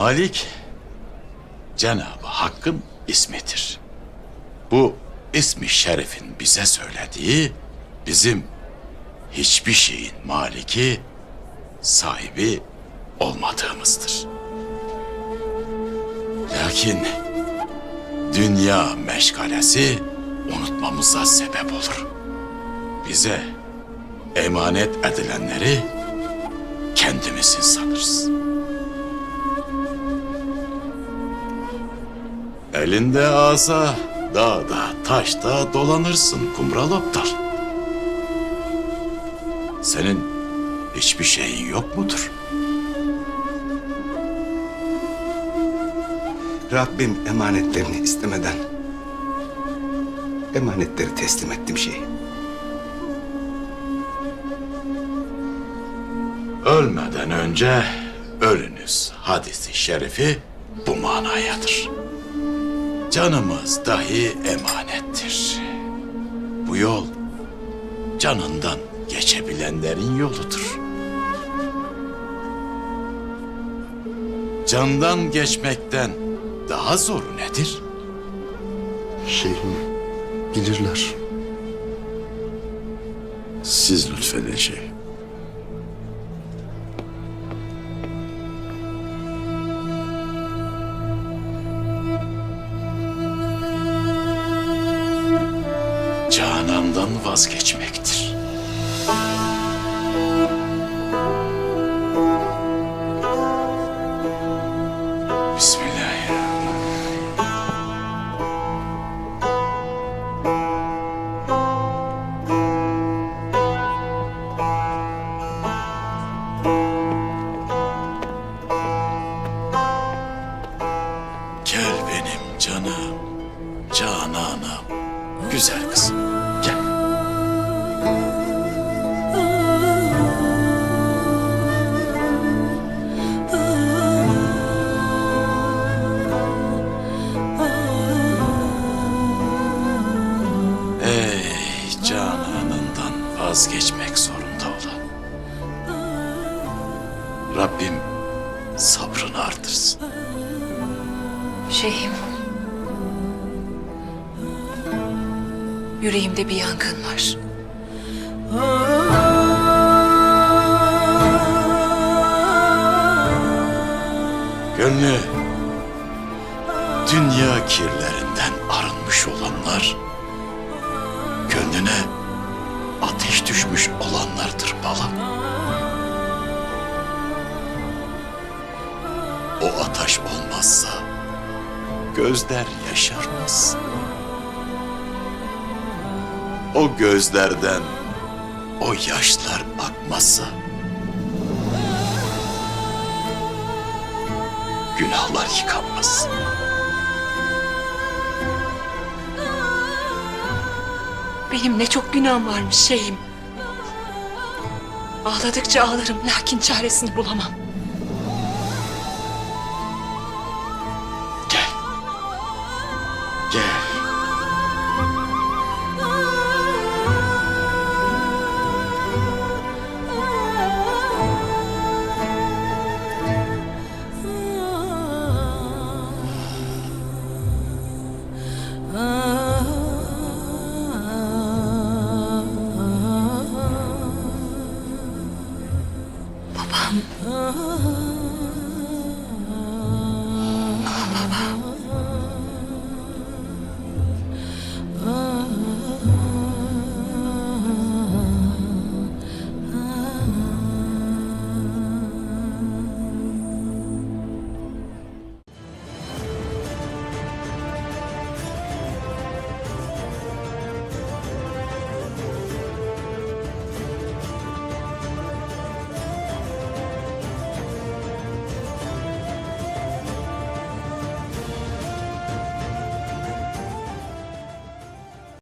Malik Cenab-ı Hakk'ın ismidir. Bu ismi şerifin bize söylediği bizim hiçbir şeyin maliki, sahibi olmadığımızdır. Lakin dünya meşgalesi unutmamıza sebep olur. Bize emanet edilenleri kendimizin sanırız. Elinde asa dağda taşta dolanırsın kumral aptal. Senin hiçbir şeyin yok mudur? Rabbim emanetlerini istemeden emanetleri teslim ettim şey. Ölmeden önce ölünüz hadisi şerifi bu manayadır. Canımız dahi emanettir. Bu yol canından geçebilenlerin yoludur. Candan geçmekten daha zoru nedir? Şeyhim bilirler. Siz lütfedin şey. Canandan vazgeçmektir. Gel benim canım, cananım, güzel kızım. Gel. Ey cananından vazgeçmek zorunda olan. Rabbim sabrını artırsın. Şeyhim. Yüreğimde bir yangın var. Gönlü dünya kirlerinden arınmış olanlar, gönlüne ateş düşmüş olanlardır balam. O ateş olmazsa gözler yaşarmaz. O gözlerden o yaşlar akmazsa günahlar yıkanmaz. Benim ne çok günahım varmış şeyhim. Ağladıkça ağlarım lakin çaresini bulamam. Gel. Gel.